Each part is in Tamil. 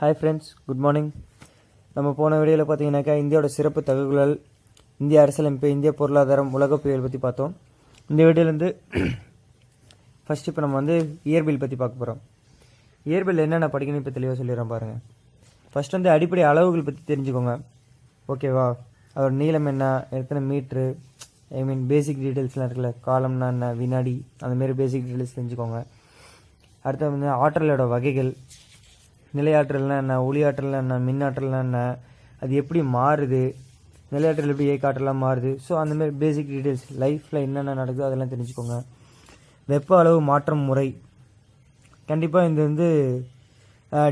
ஹாய் ஃப்ரெண்ட்ஸ் குட் மார்னிங் நம்ம போன வீடியோவில் பார்த்தீங்கன்னாக்கா இந்தியாவோட சிறப்பு தகவல்கள் இந்திய அரசியலமைப்பு இந்திய பொருளாதாரம் உலக புயல் பற்றி பார்த்தோம். இந்த வீடியோலேருந்து ஃபர்ஸ்ட் இப்போ நம்ம வந்து இயற்பியல் பற்றி பார்க்க போகிறோம் இயற்பியல் என்னென்ன படிக்கணும் இப்போ தெளிவாக சொல்லிடுறோம் பாருங்கள் ஃபஸ்ட் வந்து அடிப்படை அளவுகள் பற்றி தெரிஞ்சுக்கோங்க. ஓகேவா அதோட நீளம் என்ன? எத்தனை மீட்ரு? ஐ மீன் பேசிக் டீட்டெயில்ஸ்லாம் இருக்குல்ல? காலம்னா என்ன? வினாடி? அந்தமாரி பேசிக் டீட்டெயில்ஸ் தெரிஞ்சுக்கோங்க. அடுத்து வந்து ஆற்றலோட வகைகள். நிலையாற்றல்னா என்ன? ஒளியாற்றல்னா என்ன? மின்னாற்றல்னா என்ன? அது எப்படி மாறுது? நிலையாற்றல் எப்படி ஏக்காற்றலாம் மாறுது? ஸோ அந்தமாரி பேசிக் டீட்டெயில்ஸ் லைஃப்பில் என்னென்ன நடக்குதோ அதெல்லாம் தெரிஞ்சுக்கோங்க. வெப்ப அளவு மாற்றம் முறை. கண்டிப்பாக இந்த வந்து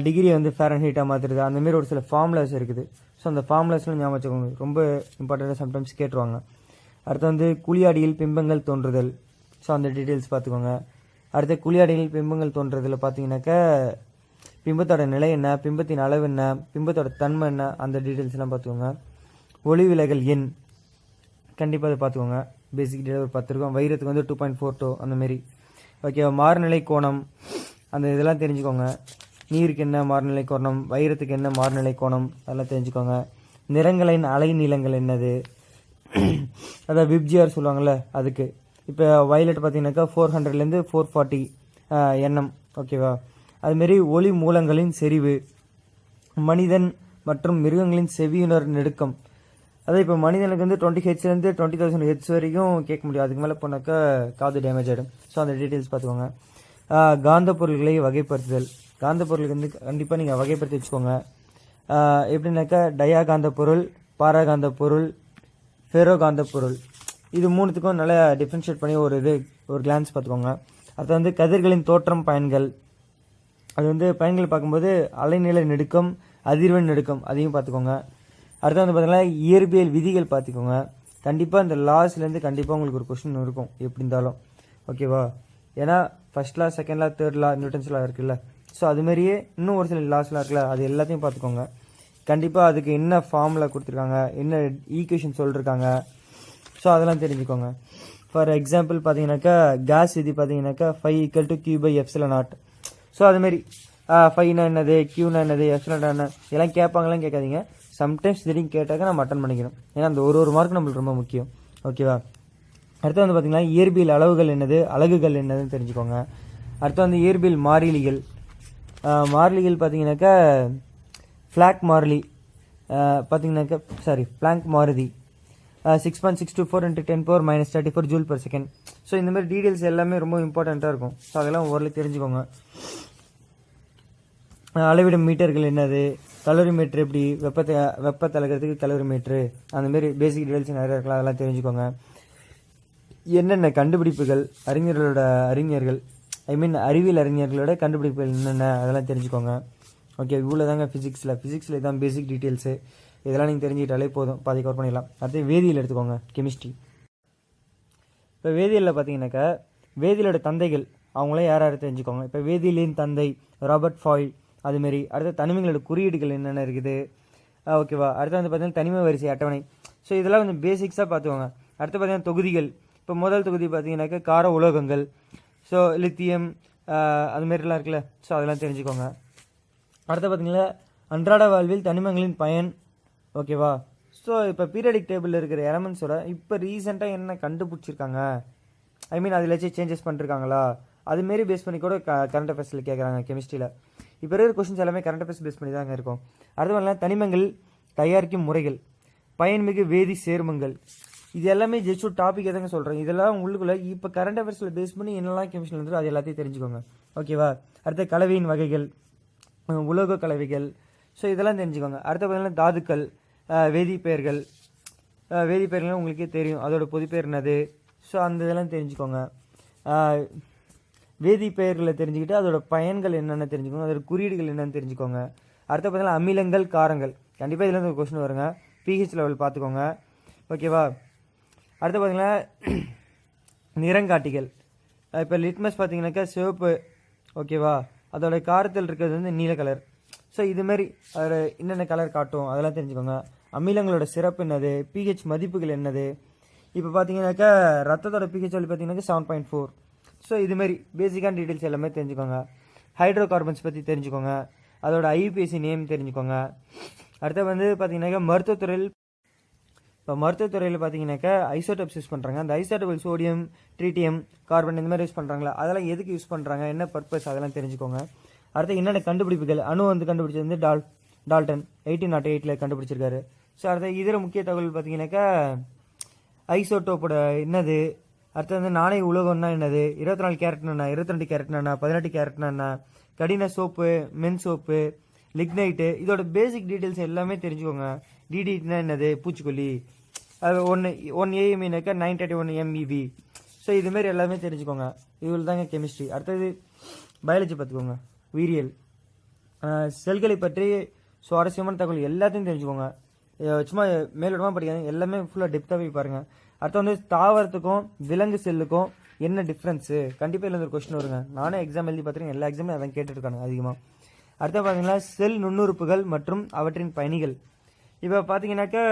டிகிரி வந்து ஃபேரன் ஹீட்டாக மாற்றுறது அந்தமாரி ஒரு சில ஃபார்முலாஸ் இருக்குது. ஸோ அந்த ஃபார்முலாஸ்லாம் ஞாபகம் வச்சுக்கோங்க. ரொம்ப இம்பார்ட்டண்ட்டாக சம்டைம்ஸ் கேட்டுருவாங்க. அடுத்து வந்து குழியாடியில் பிம்பங்கள் தோன்றுதல். ஸோ அந்த டீட்டெயில்ஸ் பார்த்துக்கோங்க. அடுத்து குழியாடியில் பிம்பங்கள் தோன்றுறதில் பார்த்தீங்கன்னாக்கா பிம்பத்தோட நிலை என்ன பிம்பத்தின் அளவு என்ன பிம்பத்தோட தன்மை என்ன அந்த டீட்டெயில்ஸ்லாம் பார்த்துக்கோங்க. ஒளி விலகல் எண் கண்டிப்பாக அதை பார்த்துக்கோங்க. பேசிக் டீட்டெயில் ஒரு பத்து இருக்கும். வைரத்துக்கு வந்து டூ பாயிண்ட் ஃபோர் டூ அந்தமாரி ஓகே மாறுநிலை கோணம் அந்த இதெல்லாம் தெரிஞ்சுக்கோங்க. நீருக்கு என்ன மாறுநிலை கோணம் வைரத்துக்கு என்ன மாறுநிலை கோணம் அதெல்லாம் தெரிஞ்சுக்கோங்க. நிறங்களின் அலை நீளங்கள் என்னது? அதான் விப்ஜிஆர் சொல்லுவாங்கள்ல அதுக்கு. இப்போ வயலட் பார்த்தீங்கன்னாக்கா ஃபோர் ஹண்ட்ரட்லேருந்து ஃபோர் ஃபார்ட்டி எண்ணம். ஓகேவா அதுமாரி ஒளி மூலங்களின் செறிவு மனிதன் மற்றும் மிருகங்களின் செவியுணர் நெடுக்கம். அதான் இப்போ மனிதனுக்கு வந்து டுவெண்ட்டி ஹெச்லேருந்து டுவெண்ட்டி தௌசண்ட் ஹெச் வரைக்கும் கேட்க முடியும். அதுக்கு மேலே போனாக்கா காது டேமேஜ் ஆகிடும் ஸோ அந்த டீட்டெயில்ஸ் பார்த்துக்கோங்க. காந்த பொருள்களை வகைப்படுத்துதல். காந்த பொருளுக்கு வந்து கண்டிப்பாக நீங்கள் வகைப்படுத்தி வச்சுக்கோங்க. எப்படின்னாக்கா டயா காந்த பொருள் பாராகாந்த பொருள் ஃபெரோ காந்த பொருள். இது மூணுத்துக்கும் நல்லா டிஃப்ரென்ஷியேட் பண்ணி ஒரு இது ஒரு கிளான்ஸ் பார்த்துக்கோங்க. அடுத்து வந்து கதிர்களின் தோற்றம் பயன்கள். அது வந்து பயன்கள் பார்க்கும்போது அலைநிலை நெடுக்கம் அதிர்வெண் நெடுக்கம் அதையும் பார்த்துக்கோங்க. அடுத்து வந்து பார்த்தீங்கன்னா இயற்பியல் விதிகள் பார்த்துக்கோங்க. கண்டிப்பாக இந்த லாஸ்லேருந்து கண்டிப்பாக உங்களுக்கு ஒரு கொஸ்டின் இருக்கும். எப்படி இருந்தாலும். ஓகேவா ஏன்னா first law second law third law Newton's law இருக்குல்ல. ஸோ அதுமாரியே இன்னும் ஒரு சில லாஸ்லாம் இருக்குல்ல அது எல்லாத்தையும் பார்த்துக்கோங்க. கண்டிப்பாக அதுக்கு என்ன ஃபார்மில் கொடுத்துருக்காங்க என்ன ஈக்குவேஷன் சொல்லிருக்காங்க. ஸோ அதெல்லாம் தெரிஞ்சுக்கோங்க. ஃபார் எக்ஸாம்பிள் பார்த்தீங்கன்னாக்கா கேஸ் விதி பார்த்தீங்கன்னாக்கா five equal to Q by எஃப்சில not so அதுமாரி ஃபைனா என்னது கியூனா என்னது எஃப்சிலா என்ன இதெல்லாம் கேட்பாங்களாம் கேட்காதீங்க. சம்டைம்ஸ் திடீர்னு கேட்டாக்க நம்ம அட்டன் பண்ணிக்கணும் ஏன்னா அந்த ஒரு ஒரு மார்க் நம்மளுக்கு ரொம்ப முக்கியம். ஓகேவா அடுத்து வந்து பார்த்திங்கன்னா இயற்பியல் அளவுகள் என்னது அலகுகள் என்னதுன்னு தெரிஞ்சுக்கோங்க. அடுத்து வந்து இயற்பியல் மாறிலிகள். மாறிலிகள் பார்த்தீங்கன்னாக்கா ஃப்ளாக் மாறிலி. பார்த்தீங்கன்னாக்கா sorry Planck Maruti. Six point six two four into ten four minus thirty four joule per second so இந்த மாதிரி டீட்டெயில்ஸ் எல்லாமே ரொம்ப இம்பார்ட்டண்ட்டாக இருக்கும். ஸோ அதெல்லாம் ஓரளவு தெரிஞ்சுக்கோங்க. அளவிடும் மீட்டர்கள் என்னது? கலோரி மீட்டர் எப்படி? வெப்பத்தை வெப்பத்தை அளக்கிறதுக்கு கலோரி மீட்ரு அந்தமாரி பேசிக் டீடைல்ஸ் நிறைய இருக்கலாம் அதெல்லாம் தெரிஞ்சுக்கோங்க. என்னென்ன கண்டுபிடிப்புகள் அறிஞர்களோட அறிஞர்கள் ஐ மீன் அறிவியல் அறிஞர்களோட கண்டுபிடிப்புகள் என்னென்ன? அதெல்லாம் தெரிஞ்சுக்கோங்க. ஓகே இவ்வளோ தாங்க ஃபிசிக்ஸில் ஃபிசிக்ஸில் இதான் பேசிக் டீட்டெயில்ஸு இதெல்லாம் நீங்கள் தெரிஞ்சுக்கிட்டாலே போதும். பாதி கவர் பண்ணிடலாம். அடுத்து வேதியியல் எடுத்துக்கோங்க கெமிஸ்ட்ரி இப்போ வேதியியலில் பார்த்தீங்கன்னாக்கா வேதியியலோட தந்தைகள் அவங்களே யார் யார் தெரிஞ்சுக்கோங்க? இப்போ வேதியியலின் தந்தை ராபர்ட் ஃபாய் அதுமாரி. அடுத்து தனிமங்களோட குறியீடுகள் என்னென்ன இருக்குது? ஓகேவா. அடுத்து வந்து பார்த்தீங்கன்னா தனிமை வரிசை அட்டவணை. ஸோ இதெல்லாம் கொஞ்சம் பேசிக்ஸாக பார்த்துக்கோங்க அடுத்து பார்த்தீங்கன்னா தொகுதிகள். இப்போ முதல் தொகுதி பார்த்தீங்கன்னாக்கா கார உலோகங்கள். ஸோ லித்தியம் அதுமாரிலாம் இருக்குல்ல. ஸோ அதெல்லாம் தெரிஞ்சுக்கோங்க. அடுத்து பார்த்தீங்கன்னா அன்றாட வாழ்வில் தனிமங்களின் பயன் ஓகேவா. ஸோ இப்போ பீரியடிக் டேபிளில் இருக்கிற எலமெண்ட்ஸோட இப்போ ரீசெண்டாக என்ன கண்டுபிடிச்சிருக்காங்க? ஐ மீன் அதில் ஏதாச்சும் சேஞ்சஸ் பண்ணிருக்காங்களா? அதுமாரி பேஸ் பண்ணி கூட க கரண்ட் அஃபேர்ஸில் கேட்குறாங்க கெமிஸ்ட்ரியில் இப்போ இருக்கிற கொஸ்டின்ஸ் எல்லாமே கரண்ட் அஃபேர்ஸ் பேஸ் பண்ணி தாங்க இருக்கும். அடுத்த மாதிரிலாம் தனிமங்கள் தயாரிக்கும் முறைகள் பயன்மிகு வேதி சேர்மங்கள். இது எல்லாமே ஜஸ்ட் ஒரு டாபிக் எதாங்க சொல்கிறேன் இதெல்லாம் உள்ளுக்குள்ளே இப்போ கரண்ட் அஃபேர்ஸில் பேஸ் பண்ணி என்னெல்லாம் கெமிஸ்ட்ரி வந்துடும் அது எல்லாத்தையும் தெரிஞ்சுக்கோங்க. ஓகேவா அடுத்த கலவையின் வகைகள் உலோக கலவைகள். ஸோ இதெல்லாம் தெரிஞ்சுக்கோங்க. அடுத்த பார்த்தீங்கன்னா தாதுக்கள் வேதிப்பெயர்கள் அஹ் வேதிப்பெயர்கள்லாம் உங்களுக்கே தெரியும். அதோட பொதுப்பெயர் என்னது? ஸோ அந்த இதெல்லாம் தெரிஞ்சுக்கோங்க. வேதி வேதிப்பெயர்களை தெரிஞ்சுக்கிட்டு அதோட பயன்கள் என்னென்ன தெரிஞ்சுக்கோங்க. அதோட குறியீடுகள் என்னென்னு தெரிஞ்சுக்கோங்க. அடுத்த பார்த்தீங்கன்னா அமிலங்கள் காரங்கள். கண்டிப்பாக இதில் ஒரு கொஸ்டின் வருங்க. பிஹெச் லெவல் பார்த்துக்கோங்க. ஓகேவா அடுத்து பார்த்தீங்கன்னா நிறங்காட்டிகள். இப்போ லிட்மஸ் பார்த்தீங்கன்னாக்கா சிவப்பு. ஓகேவா அதோட காரத்தில் இருக்கிறது வந்து நீல கலர் ஸோ இதுமாரி அதில் என்னென்ன கலர் காட்டும்? அதெல்லாம் தெரிஞ்சுக்கோங்க. அமிலங்களோட சிறப்பு என்னது? பிஹெச் மதிப்புகள் என்னது? இப்போ பார்த்தீங்கன்னாக்கா ரத்தத்தோட பிஹெச் வேல்யூ பார்த்தீங்கன்னாக்கா செவன் பாயிண்ட் ஃபோர் ஸோ இதுமாரி பேசிக்கான டீட்டெயில்ஸ் எல்லாமே தெரிஞ்சுக்கோங்க. ஹைட்ரோ கார்பன்ஸ் பற்றி தெரிஞ்சுக்கோங்க. அதோட ஐபிஎஸ்சி நேம் தெரிஞ்சுக்கோங்க. அடுத்து வந்து பார்த்தீங்கன்னாக்கா மருத்துவத்துறையில் இப்போ மருத்துவத்துறையில் பார்த்தீங்கன்னாக்கா ஐசோடப்ஸ் யூஸ் பண்ணுறாங்க அந்த ஐசோடபிள் சோடியம் ட்ரீட்டியம் கார்பன் இந்த மாதிரி யூஸ் பண்ணுறாங்களா அதெல்லாம் எதுக்கு யூஸ் பண்ணுறாங்க என்ன பர்பஸ் அதெல்லாம் தெரிஞ்சுக்கோங்க. அடுத்து என்னென்ன கண்டுபிடிப்புகள்? அணு வந்து கண்டுபிடிச்சது வந்து டால் டால்டன் எயிட்டீன் நாட் எயிட்டில் கண்டுபிடிச்சிருக்காரு. ஸோ அடுத்த இதர முக்கிய தகவல் பார்த்தீங்கன்னாக்கா ஐசோட்டோப்போட என்னது? அடுத்து வந்து நாணய உலகம்னா என்னது? இருபத்தி நாலு கேரட்னா என்ன இருபத்தி ரெண்டு கேரட்னா என்ன பதினெட்டு கேரட்னா என்ன கடின சோப்பு மென் சோப்பு லிக்னைட்டு இதோட பேசிக் டீட்டெயில்ஸ் எல்லாமே தெரிஞ்சுக்கோங்க. டிடிட்னா என்னது? பூச்சிக்கொல்லி. அது ஒன்று one ஏஎம்இனாக்கா nine thirty one MeV so இதுமாரி எல்லாமே தெரிஞ்சுக்கோங்க. இதில் தாங்க கெமிஸ்ட்ரி அடுத்தது பயாலஜி பார்த்துக்கோங்க. உயிரியல். செல்களை பற்றி சுவாரஸ்யமான தகவல் எல்லாத்தையும் தெரிஞ்சுக்கோங்க. சும்மா மேலோட்டமாக படிக்காது எல்லாமே ஃபுல்லாக டெப்த்தாக போய் பாருங்கள் அடுத்து வந்து தாவரத்துக்கும் விலங்கு செல்லுக்கும் என்ன டிஃப்ரென்ஸு கண்டிப்பாக இல்லை ஒரு கொஸ்டின் வருங்க. நானே எக்ஸாம் எழுதி பார்த்துருக்கேன். எல்லா எக்ஸாமும் அதான் கேட்டுருக்காங்க அதிகமாக அடுத்து பார்த்தீங்கன்னா செல் நுண்ணுறுப்புகள் மற்றும் அவற்றின் பயணிகள். இப்போ பார்த்தீங்கன்னாக்கா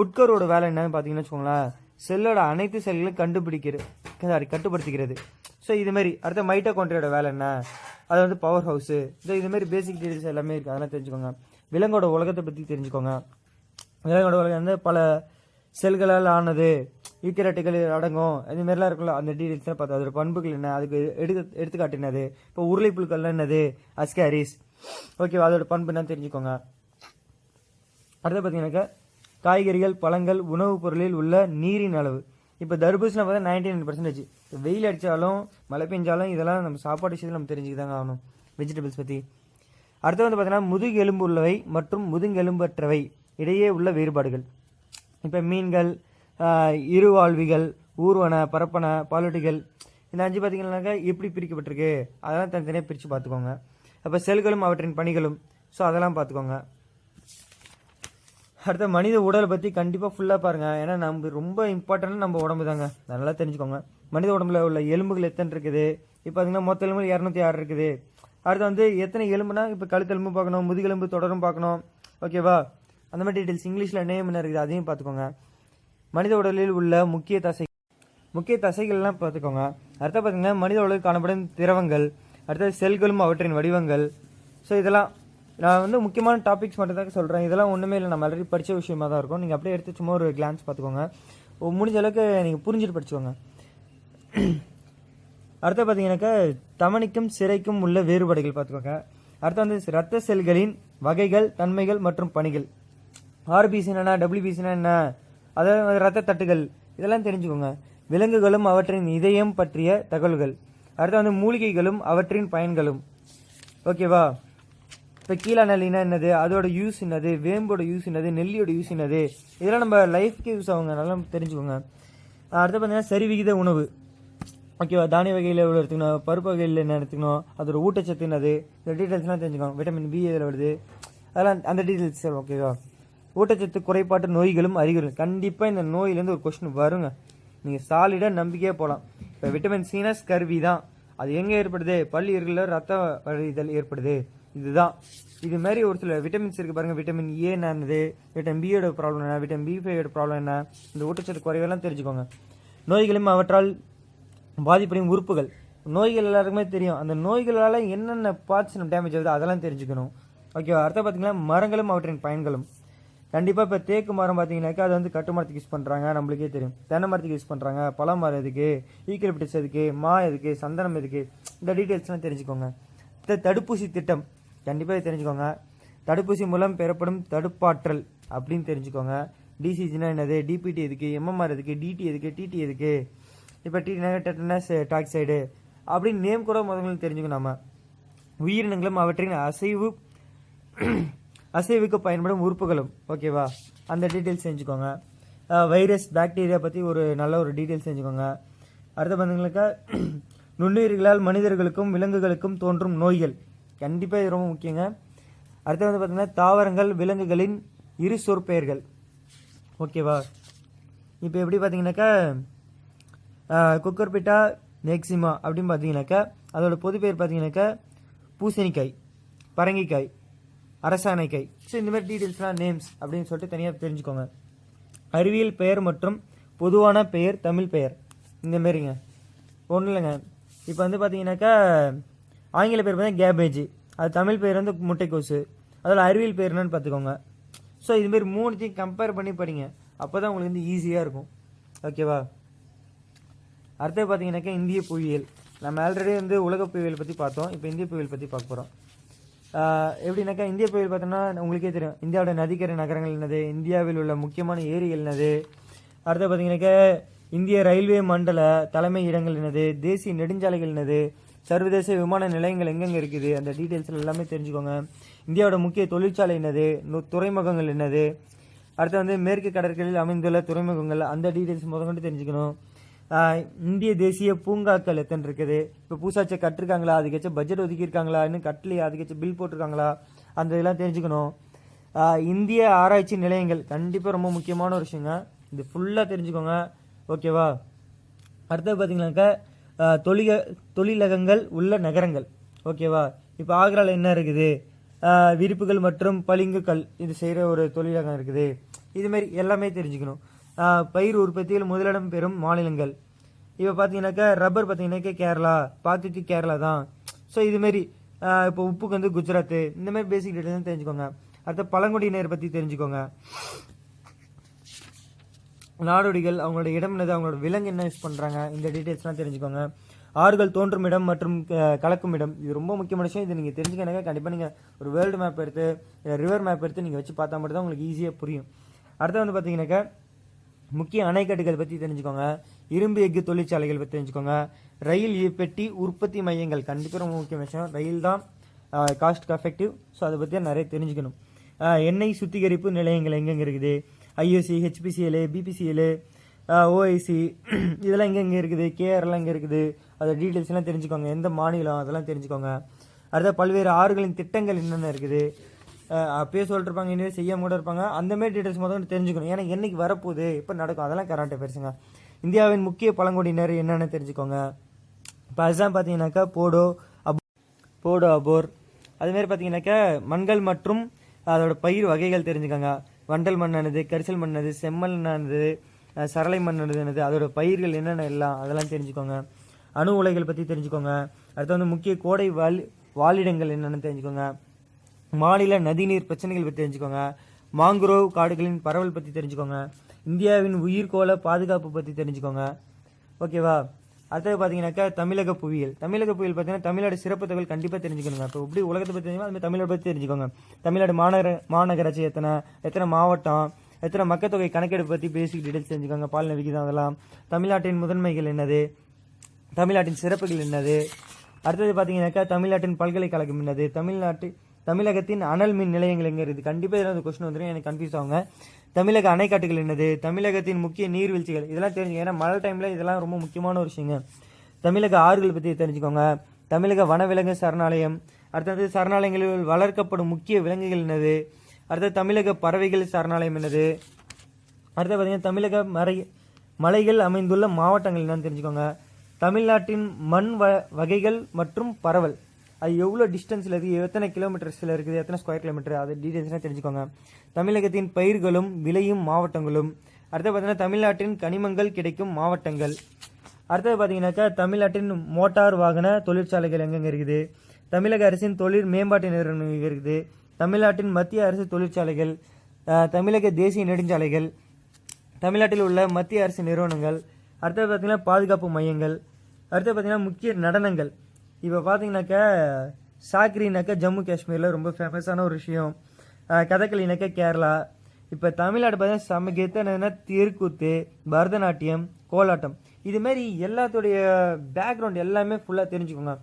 உட்கரோட வேலை என்னன்னு பார்த்தீங்கன்னு வச்சுக்கோங்களேன். செல்லோட அனைத்து செல்களையும் கண்டுபிடிக்கிறது சாரி கட்டுப்படுத்திக்கிறது. ஸோ இதுமாரி அடுத்த மைட்டோகாண்ட்ரியோட வேலை என்ன? அது வந்து பவர் ஹவுஸு ஸோ இதுமாரி பேசிக் டீடைல்ஸ் எல்லாமே இருக்குது அதெல்லாம் தெரிஞ்சுக்கோங்க. விலங்கோட உலகத்தை பற்றி தெரிஞ்சுக்கோங்க. விலங்கோட உலகம் வந்து பல செல்களால் ஆனது ஈக்கரட்டுகள் அடங்கும் இந்த மாதிரிலாம் இருக்குல்ல அந்த டீடைல்ஸ்லாம் பார்த்தா. அதோட பண்புகள் என்ன? அதுக்கு எடுத்து எடுத்துக்காட்டு என்னது? இப்போ உருளை புழுக்கள்லாம் என்னது? அஸ்காரிஸ் ஓகேவா அதோட பண்பு என்னன்னு தெரிஞ்சுக்கோங்க. அடுத்து பார்த்தீங்கன்னாக்கா காய்கறிகள் பழங்கள் உணவுப் பொருளில் உள்ள நீரின் அளவு. இப்போ தர்பூசணியில் பார்த்தா நைன்டி நைன் பர்சன்டேஜ் வெயில் அடித்தாலும் மழை பெஞ்சாலும் இதெல்லாம் நம்ம சாப்பாடு விஷயத்தில் நம்ம தெரிஞ்சுக்கிதாங்க ஆகணும். வெஜிடபிள்ஸ் பற்றி அடுத்து வந்து பார்த்தீங்கன்னா முதுகெலும்பு உள்ளவை மற்றும் முதுகெலும்பற்றவை இடையே உள்ள வேறுபாடுகள். இப்போ மீன்கள் இருவாழ்விகள் ஊர்வன பரப்பன பாலூட்டிகள் இந்த அஞ்சு பார்த்தீங்கன்னாக்கா எப்படி பிரிக்கப்பட்டிருக்கு? அதெல்லாம் தனித்தனியாக பிரித்து பார்த்துக்கோங்க. அப்போ செல்களும் அவற்றின் பணிகளும் ஸோ அதெல்லாம் பார்த்துக்கோங்க. அடுத்த மனித உடலை பற்றி கண்டிப்பாக ஃபுல்லாக பாருங்கள் ஏன்னா நம்ம ரொம்ப இம்பார்ட்டன்ட் நம்ம உடம்பு தாங்க. நல்லா தெரிஞ்சுக்கோங்க. மனித உடம்புல உள்ள எலும்புகள் எத்தனை இருக்குது? இப்போ பார்த்தீங்கன்னா மொத்த எலும்பு இரநூத்தி ஆறு இருக்குது. அடுத்து வந்து எத்தனை எலும்புனா இப்போ கழுத்தெலும்பு பார்க்கணும் முதுகெலும்பு தொடரும் பார்க்கணும். ஓகேவா அந்த மாதிரி டீட்டெயில்ஸ் இங்கிலீஷில் நேம் என்ன இருக்குது அதையும் பார்த்துக்கோங்க. மனித உடலில் உள்ள முக்கிய தசை முக்கிய தசைகள்லாம் பார்த்துக்கோங்க. அடுத்து பார்த்தீங்கன்னா மனித உடலில் காணப்படும் திரவங்கள் அடுத்தது செல்களும் அவற்றின் வடிவங்கள். ஸோ இதெல்லாம் நான் வந்து முக்கியமான டாபிக்ஸ் மட்டும் தான் சொல்கிறேன் இதெல்லாம் ஒன்றுமே இல்லை. நம்ம ஆல்ரெடி படித்த விஷயமா தான் இருக்கும். நீங்கள் அப்படியே எடுத்து சும்மா ஒரு கிளான்ஸ் பார்த்துக்கோங்க. முடிஞ்ச அளவுக்கு நீங்கள் புரிஞ்சுட்டு படிச்சுக்கோங்க. அடுத்து பார்த்தீங்கன்னாக்கா தமனிக்கும் சிறைக்கும் உள்ள வேறுபாடுகள் பார்த்துக்கோங்க. அடுத்து வந்து ரத்த செல்களின் வகைகள் தன்மைகள் மற்றும் பணிகள். ஆர்பிசினா டபிள்யூபிசினா என்ன? அதாவது ரத்த தட்டுகள். இதெல்லாம் தெரிஞ்சுக்கோங்க. விலங்குகளும் அவற்றின் இதயம் பற்றிய தகவல்கள். அடுத்து வந்து மூலிகைகளும் அவற்றின் பயன்களும். ஓகேவா இப்போ கீழா நல்லினா என்னது? அதோட யூஸ் என்னது? வேம்போட யூஸ் என்னது? நெல்லியோட யூஸ் என்னது? இதெல்லாம் நம்ம லைஃப்க்கு யூஸ் ஆகுங்க. நல்லா தெரிஞ்சுக்கோங்க. அடுத்து பார்த்தீங்கன்னா சரிவிகித உணவு. ஓகேவா தானிய வகையில் எவ்வளோ எடுத்துக்கணும்? பருப்பு வகையில் என்ன எடுத்துக்கணும்? அதோட ஊட்டச்சத்து என்னது? இந்த டீட்டெயில்ஸ்லாம் தெரிஞ்சுக்கணும் விட்டமின் பி இதில் வருது? அதெல்லாம் அந்த டீட்டெயில்ஸ் ஓகேவா ஊட்டச்சத்து குறைபாட்டு நோய்களும் அறிகுறிகள். கண்டிப்பாக இந்த நோயிலேருந்து ஒரு கொஸ்டின் வருங்க. நீங்கள் சாலிடாக நம்பிக்கையே போகலாம் இப்போ விட்டமின் சீனா ஸ்கர்வி தான். அது எங்கே ஏற்படுது? பள்ளி ரத்த வழிதல் ஏற்படுது. இதுதான். இது மாதிரி ஒரு சில விட்டமின்ஸ் இருக்குது பாருங்கள் விட்டமின் ஏ என்னது? விட்டமின் பியோட ப்ராப்ளம் என்ன? விட்டமின் பி ஃபைவோட ப்ராப்ளம் என்ன? இந்த ஊட்டச்சத்து குறைவெல்லாம் தெரிஞ்சுக்கோங்க. நோய்களும் அவற்றால் பாதிப்படையும் உறுப்புகள். நோய்கள் எல்லாருக்குமே தெரியும். அந்த நோய்களால் என்னென்ன பார்ட்ஸ் நம்ம டேமேஜ் ஆகுது அதெல்லாம் தெரிஞ்சுக்கணும். ஓகேவா அடுத்த பார்த்தீங்கன்னா மரங்களும் அவற்றின் பயன்களும். கண்டிப்பாக இப்போ தேக்கு மரம் பார்த்தீங்கன்னாக்கா அது வந்து கட்டு மரத்துக்கு யூஸ் பண்ணுறாங்க நம்மளுக்கே தெரியும். தென்னை மரத்துக்கு யூஸ் பண்ணுறாங்க பழ மரம் எதுக்கு? ஈக்கலிப்டிஸ் எதுக்கு? மா எதுக்கு? சந்தனம் எதுக்கு? இந்த டீட்டெயில்ஸ்லாம் தெரிஞ்சுக்கோங்க. இந்த தடுப்பூசி திட்டம். கண்டிப்பாக தெரிஞ்சுக்கோங்க. தடுப்பூசி மூலம் பெறப்படும் தடுப்பாற்றல் அப்படின்னு தெரிஞ்சுக்கோங்க. டிசிஜினா என்னது? டிபிடி எதுக்கு? எம்எம்ஆர் எதுக்கு? டிடி எதுக்கு? டிடி எதுக்கு? இப்போ டிடினா டெட்டனஸ் டாக்சைடு அப்படின்னு நேம் கூட முதல்ல தெரிஞ்சுக்கணும் நம்ம. உயிரினங்களும் அவற்றின் அசைவு அசைவுக்கு பயன்படும் உறுப்புகளும். ஓகேவா அந்த டீட்டெயில்ஸ் செஞ்சுக்கோங்க. வைரஸ் பாக்டீரியா பற்றி ஒரு நல்ல ஒரு டீட்டெயில்ஸ் செஞ்சுக்கோங்க. அடுத்த பார்த்தீங்கன்னாக்கா நுண்ணுயிர்களால் மனிதர்களுக்கும் விலங்குகளுக்கும் தோன்றும் நோய்கள். கண்டிப்பாக இது ரொம்ப முக்கியங்க. அடுத்து வந்து பார்த்தீங்கன்னா தாவரங்கள் விலங்குகளின் இரு சொற்பெயர்கள். ஓகேவா இப்போ எப்படி பார்த்தீங்கன்னாக்கா குக்கர்பிட்டா நெக்ஸிமா அப்படின்னு பார்த்தீங்கன்னாக்கா அதோட பொது பேர் பார்த்தீங்கன்னாக்கா பூசணிக்காய் பரங்கிக்காய். அரசாணைக்கை. ஸோ இந்த மாதிரி டீட்டெயில்ஸ்லாம் நேம்ஸ் அப்படின்னு சொல்லிட்டு தனியாக தெரிஞ்சுக்கோங்க. அறிவியல் பெயர் மற்றும் பொதுவான பெயர் தமிழ் பெயர். இந்த மாரிங்க ஒன்றும் இல்லைங்க. இப்போ வந்து பார்த்தீங்கன்னாக்கா ஆங்கில பேர் பார்த்தீங்கன்னா கேபேஜ். அது தமிழ் பேர் வந்து முட்டைக்கோசு. அதில் அறிவியல் பேர் என்னன்னு பார்த்துக்கோங்க ஸோ இதுமாரி மூணுத்தையும் கம்பேர் பண்ணி படிங்க. அப்போ தான் உங்களுக்கு வந்து ஈஸியாக இருக்கும். ஓகேவா அடுத்தது பார்த்தீங்கன்னாக்கா இந்திய புவியியல். நம்ம ஆல்ரெடி வந்து உலக புவியியல் பற்றி பார்த்தோம். இப்போ இந்திய புவியியல் பற்றி பார்க்க போகிறோம் எப்படின்னாக்கா இந்திய பகுதியில் பார்த்தோம்னா உங்களுக்கே தெரியும். இந்தியாவோட நதிக்கரை நகரங்கள் என்னது? இந்தியாவில் உள்ள முக்கியமான ஏரிகள் என்னது? அடுத்து பார்த்தீங்கன்னாக்கா இந்திய ரயில்வே மண்டல தலைமை இடங்கள் என்னது? தேசிய நெடுஞ்சாலைகள் என்னது? சர்வதேச விமான நிலையங்கள் எங்கெங்கே இருக்குது? அந்த டீட்டெயில்ஸ் எல்லாமே தெரிஞ்சுக்கோங்க. இந்தியாவோட முக்கிய தொழிற்சாலை என்னது? துறைமுகங்கள் என்னது? அடுத்து வந்து மேற்கு கடற்கரையில் அமைந்துள்ள துறைமுகங்கள் அந்த டீட்டெயில்ஸ் முதற்கொண்டு தெரிஞ்சுக்கணும். இந்திய தேசிய பூங்காக்கள் எத்தனை இருக்குது? இப்போ பூசாச்சை கட்டிருக்காங்களா? அதுக்கேச்சும் பட்ஜெட் ஒதுக்கியிருக்காங்களா இன்னும் கட்டலையா? அதுக்கேச்சும் பில் போட்டிருக்காங்களா? அந்த இதெல்லாம் தெரிஞ்சுக்கணும். இந்திய ஆராய்ச்சி நிலையங்கள் கண்டிப்பாக ரொம்ப முக்கியமான ஒரு விஷயங்க. இது ஃபுல்லாக தெரிஞ்சுக்கோங்க. ஓகேவா அடுத்தது பார்த்தீங்கன்னாக்கா தொழில தொழிலகங்கள் உள்ள நகரங்கள். ஓகேவா இப்போ ஆக்ராவில் என்ன இருக்குது? விரிப்புகள் மற்றும் பளிங்குகள் இது செய்கிற ஒரு தொழிலகம் இருக்குது. இதுமாரி எல்லாமே தெரிஞ்சுக்கணும். பயிர் உற்பத்தியில் முதலிடம் பெறும் மாநிலங்கள். இப்போ பார்த்தீங்கன்னாக்கா ரப்பர் பார்த்தீங்கன்னாக்கா கேரளா பாத்துக்கு கேரளா தான். ஸோ இதுமாரி இப்போ உப்புக்கு வந்து குஜராத் இந்த மாதிரி பேசிக் டீட்டெயில்ஸ் தெரிஞ்சுக்கோங்க. அடுத்த பழங்குடியினர் பற்றி தெரிஞ்சுக்கோங்க. நாடோடிகள் அவங்களோட இடம் என்னது அவங்களோட விலங்கு என்ன யூஸ் பண்ணுறாங்க இந்த டீட்டெயில்ஸ்லாம் தெரிஞ்சுக்கோங்க. ஆறுகள் தோன்றும் இடம் மற்றும் கலக்கும் இடம். இது ரொம்ப முக்கியமான விஷயம். இது நீங்கள் தெரிஞ்சுக்கணுங்க கண்டிப்பாக நீங்கள் ஒரு வேர்ல்டு மேப் எடுத்து ரிவர் மேப் எடுத்து நீங்கள் வச்சு பார்த்தா மட்டும் தான் உங்களுக்கு ஈஸியாக புரியும். அடுத்து வந்து பார்த்தீங்கன்னாக்கா முக்கிய அணைக்கட்டுகள் பற்றி தெரிஞ்சுக்கோங்க. இரும்பு எஃகு தொழிற்சாலைகள் பற்றி தெரிஞ்சுக்கோங்க. ரயில் பெட்டி உற்பத்தி மையங்கள் கண்டிப்பாக ரொம்ப முக்கிய விஷயம். ரயில் தான் காஸ்ட் எஃபெக்டிவ் ஸோ அதை பற்றி நிறைய தெரிஞ்சுக்கணும். எண்ணெய் சுத்திகரிப்பு நிலையங்கள் எங்கெங்கே இருக்குது? ஐஓசி ஹெச்பிசிஎல் பிபிசிஎல் ஓஐசி இதெல்லாம் எங்கெங்கே இருக்குது? கேஆர்லாம் எங்கே இருக்குது? அதோட டீட்டெயில்ஸ் எல்லாம் தெரிஞ்சுக்கோங்க. எந்த மாநிலம்? அதெல்லாம் தெரிஞ்சுக்கோங்க. அடுத்த பல்வேறு ஆறுகளின் திட்டங்கள் என்னென்ன இருக்குது? அப்பயே சொல்லிட்டு இருப்பாங்க இனிமேல் செய்யாம கூட இருப்பாங்க. அந்த மாதிரி டீட்டெயில்ஸ் முதல்ல தெரிஞ்சுக்கணும். ஏன்னா என்னைக்கு வரப்போகுது எப்போ நடக்கும் அதெல்லாம் கரெக்டாக பேசுங்க. இந்தியாவின் முக்கிய பழங்குடியினர் என்னென்னு தெரிஞ்சுக்கோங்க. இப்போ அதுதான் பார்த்தீங்கன்னாக்கா போடோ அபோ போடோ அபோர். அதுமாரி பார்த்தீங்கன்னாக்கா மண்கள் மற்றும் அதோட பயிர் வகைகள் தெரிஞ்சுக்கோங்க. வண்டல் மண்ணானது கரிசல் மண்ணானது செம்மண் மண்ணானது சரளை மண்ணானது என்னது அதோட பயிர்கள் என்னென்ன எல்லாம் அதெல்லாம் தெரிஞ்சுக்கோங்க. அணு உலைகள் பற்றி தெரிஞ்சுக்கோங்க. அடுத்து வந்து முக்கிய கோடை வால் வாழிடங்கள் என்னென்னு தெரிஞ்சுக்கோங்க. மாநில நதிநீர் பிரச்சனைகள் பற்றி தெரிஞ்சுக்கோங்க. மாங்குரோவ் காடுகளின் பரவல் பற்றி தெரிஞ்சுக்கோங்க. இந்தியாவின் உயிர்கோள பாதுகாப்பு பற்றி தெரிஞ்சுக்கோங்க. ஓகேவா? அடுத்தது பார்த்தீங்கன்னாக்கா தமிழக புவியியல். தமிழக புவியியல் பார்த்தீங்கன்னா தமிழ்நாடு சிறப்பு தகவல் கண்டிப்பாக தெரிஞ்சுக்கணுங்க. இப்போ எப்படி உலகத்தை பற்றி தெரிஞ்சுக்கோ அதுமாதிரி தமிழ்நாடு பற்றி தெரிஞ்சுக்கோங்க. தமிழ்நாடு மாநகர மாநகராட்சி எத்தனை எத்தனை மாவட்டம் எத்தனை மக்கள் கணக்கெடுப்பு பற்றி பேசிக் டீடைல்ஸ் தெரிஞ்சுக்கோங்க. பாலின விகிதம் அதெல்லாம். தமிழ்நாட்டின் முதன்மைகள் என்னது? தமிழ்நாட்டின் சிறப்புகள் என்னது? அடுத்தது பார்த்தீங்கன்னாக்கா தமிழ்நாட்டின் பல்கலைக்கழகம் என்னது? தமிழ்நாட்டு தமிழகத்தின் அனல் மின் நிலையங்கள் எங்கே இருக்குது? கண்டிப்பாக இதில் கொஸ்டின் வந்துடும் எனக்கு கன்ஃபியூஸ் ஆகுங்க. தமிழக அணைக்காட்டுகள் என்னது? தமிழகத்தின் முக்கிய நீர்வீழ்ச்சிகள். இதெல்லாம் தெரிஞ்சுங்க. ஏன்னா மழை டைமில் இதெல்லாம் ரொம்ப முக்கியமான ஒரு விஷயங்க. தமிழக ஆறுகள் பற்றி தெரிஞ்சுக்கோங்க. தமிழக வனவிலங்கு சரணாலயம். அடுத்தது சரணாலயங்களில் வளர்க்கப்படும் முக்கிய விலங்குகள் என்னது? அடுத்தது தமிழக பறவைகள் சரணாலயம் என்னது? அடுத்து பார்த்தீங்கன்னா தமிழக மறை மலைகள் அமைந்துள்ள மாவட்டங்கள் என்னன்னு தெரிஞ்சுக்கோங்க. தமிழ்நாட்டின் மண் வ வகைகள் மற்றும் பரவல். அது எவ்வளோ டிஸ்டன்ஸில் இருக்குது எத்தனை கிலோமீட்டர்ஸில் இருக்குது? எத்தனை ஸ்கொயர் கிலோமீட்டர் அது டீட்டெயில்ஸ்லாம் தெரிஞ்சுக்கோங்க. தமிழகத்தின் பயிர்களும் விளையும் மாவட்டங்களும். அடுத்து பார்த்தீங்கன்னா தமிழ்நாட்டின் கனிமங்கள் கிடைக்கும் மாவட்டங்கள். அடுத்தது பார்த்தீங்கன்னாக்கா தமிழ்நாட்டின் மோட்டார் வாகன தொழிற்சாலைகள் எங்கெங்கே இருக்குது? தமிழக அரசின் தொழில் மேம்பாட்டு நிறுவனம் இருக்குது? தமிழ்நாட்டின் மத்திய அரசு தொழிற்சாலைகள் தமிழக தேசிய நெடுஞ்சாலைகள் தமிழ்நாட்டில் உள்ள மத்திய அரசு நிறுவனங்கள். அடுத்தது பார்த்தீங்கன்னா பாதுகாப்பு மையங்கள். அடுத்து பார்த்தீங்கன்னா முக்கிய நடனங்கள். இப்போ பார்த்தீங்கன்னாக்கா சாக்ரினாக்கா ஜம்மு காஷ்மீரில் ரொம்ப ஃபேமஸான ஒரு விஷயம். கதகளினாக்கா கேரளா. இப்போ தமிழ்நாடு பார்த்தீங்கன்னா செம்ம என்னென்னா தெருக்கூத்து பரதநாட்டியம் கோலாட்டம். இது மாதிரி எல்லாத்துடைய பேக்ரவுண்ட் எல்லாமே ஃபுல்லாக தெரிஞ்சுக்கோங்க.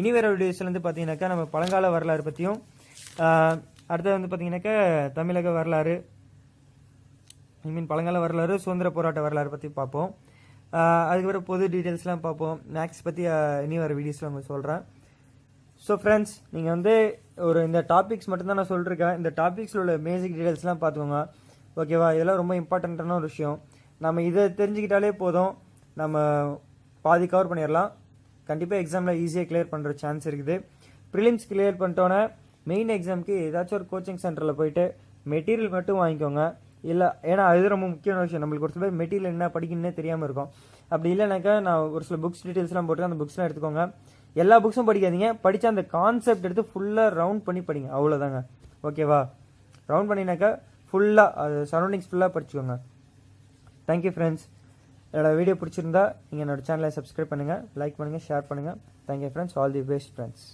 இனி வேற வீடியோஸ்ல பார்த்தீங்கன்னாக்கா நம்ம பழங்கால வரலாறு பற்றியும் அடுத்தது வந்து பார்த்தீங்கன்னாக்கா தமிழக வரலாறு ஐ மீன் பழங்கால வரலாறு சுதந்திர போராட்ட வரலாறு பற்றி பார்ப்போம் அதுக்கப்புறம் பொது டீட்டெயில்ஸ்லாம் பார்ப்போம். மேக்ஸ் பற்றி இனி வர வீடியோஸில் உங்களுக்கு சொல்கிறேன் ஸோ ஃப்ரெண்ட்ஸ் நீங்கள் வந்து ஒரு இந்த டாபிக்ஸ் மட்டும்தான் நான் சொல்லிருக்கேன். இந்த டாபிக்ஸில் உள்ள பேசிக் டீட்டெயில்ஸ்லாம் பார்த்துக்கோங்க. ஓகேவா இதெல்லாம் ரொம்ப இம்பார்ட்டண்ட்டான ஒரு விஷயம். நம்ம இதை தெரிஞ்சுக்கிட்டாலே போதும். நம்ம பாதி கவர் பண்ணிடலாம். கண்டிப்பாக எக்ஸாமில் ஈஸியாக கிளியர் பண்ணுற சான்ஸ் இருக்குது. ப்ரிலிம்ஸ் கிளியர் பண்ணிட்டோன்னே மெயின் எக்ஸாமுக்கு ஏதாச்சும் ஒரு கோச்சிங் சென்டரில் போயிட்டு மெட்டீரியல் மட்டும் வாங்கிக்கோங்க. இல்லை ஏன்னா அது ரொம்ப முக்கியமான விஷயம். நம்மளுக்கு ஒரு சில பேர் மெட்டீரியல் என்ன படிக்கணும்னே தெரியாமல் இருக்கும். அப்படி இல்லைனாக்கா நான் ஒரு சில புக்ஸ் டீட்டெயில்ஸ்லாம் போட்டு அந்த புக்ஸ்லாம் எடுத்துக்கோங்க. எல்லா புக்ஸும் படிக்காதீங்க. படிச்ச அந்த கான்செப்ட் எடுத்து ஃபுல்லாக ரவுண்ட் பண்ணி படிங்க. அவ்வளோதாங்க ஓகேவா ரவுண்ட் பண்ணினாக்கா ஃபுல்லாக அது சரௌண்டிங்ஸ் ஃபுல்லாக படிச்சுக்கோங்க. தேங்க்யூ ஃப்ரெண்ட்ஸ் என்னோட வீடியோ பிடிச்சிருந்தா நீங்கள் என்னோட சேனலை சப்ஸ்கிரைப் பண்ணுங்கள் லைக் பண்ணுங்கள் ஷேர் பண்ணுங்கள் thank you friends all the best friends